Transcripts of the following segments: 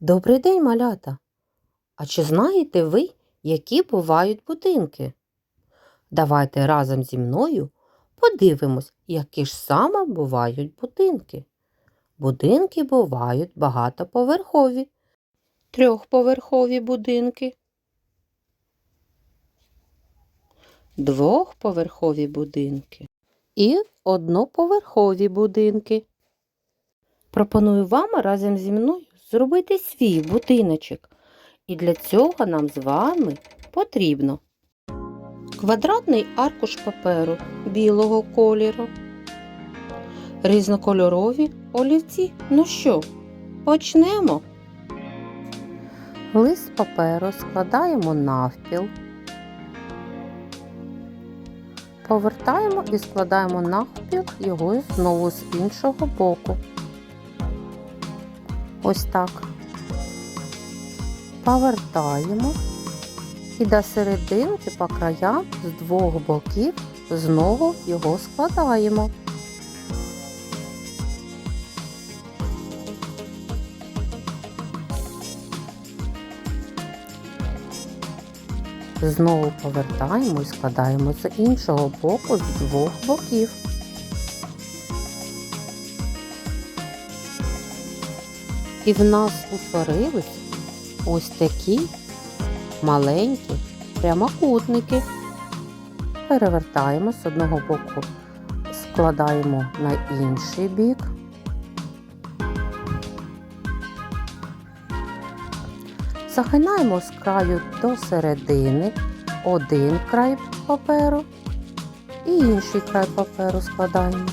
Добрий день, малята! А чи знаєте ви, які бувають будинки? Давайте разом зі мною подивимось, які ж саме бувають будинки. Будинки бувають багатоповерхові, трьохповерхові будинки, двохповерхові будинки і одноповерхові будинки. Пропоную вам разом зі мною зробити свій будиночок. І для цього нам з вами потрібно квадратний аркуш паперу білого кольору, різнокольорові олівці. Ну що, почнемо. Лист паперу складаємо навпіл. Повертаємо і складаємо навпіл його знову з іншого боку. Ось так. Повертаємо і до серединки по краям з двох боків знову його складаємо. Знову повертаємо і складаємо з іншого боку з двох боків. І в нас утворились ось такі маленькі прямокутники. Перевертаємо з одного боку, складаємо на інший бік. Загинаємо з краю до середини один край паперу і інший край паперу складаємо.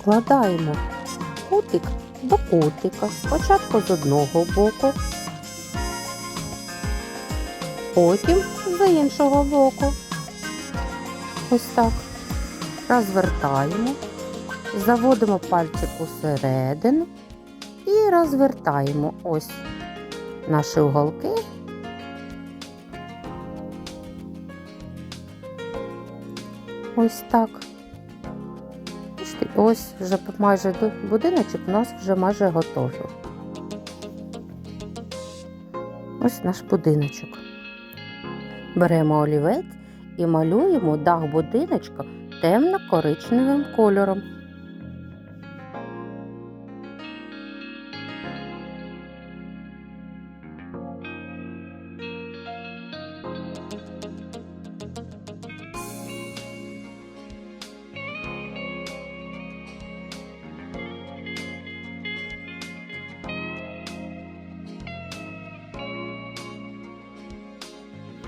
Складаємо кутик до кутика, спочатку з одного боку, потім з іншого боку. Ось так. Розвертаємо, заводимо пальчик усередину і розвертаємо ось наші уголки. Ось так. Ось вже майже будиночок у нас вже майже готовий. Ось наш будиночок. Беремо олівець і малюємо дах будиночка темно-коричневим кольором.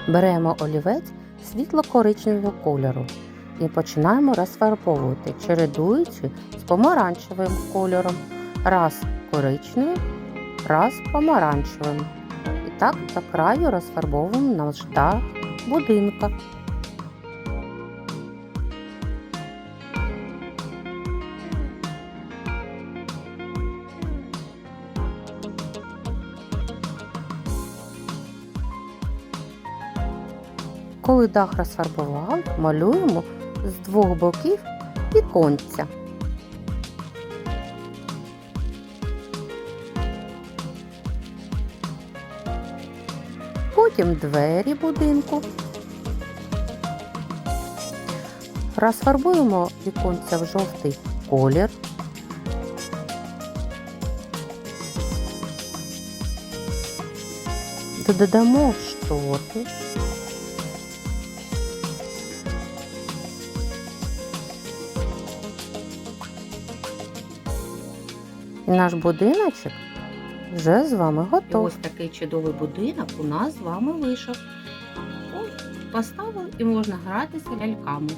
Беремо олівець світло-коричневого кольору і починаємо розфарбовувати, чередуючи з помаранчевим кольором. Раз коричневим, раз помаранчевим. І так до краю розфарбовуємо наш дах будинка. Коли дах розфарбували, малюємо з двох боків віконця. Потім двері будинку. Розфарбуємо віконця в жовтий колір. Додамо шторки. І наш будиночок вже з вами готовий. Ось такий чудовий будинок у нас з вами вийшов. Поставили і можна гратися ляльками.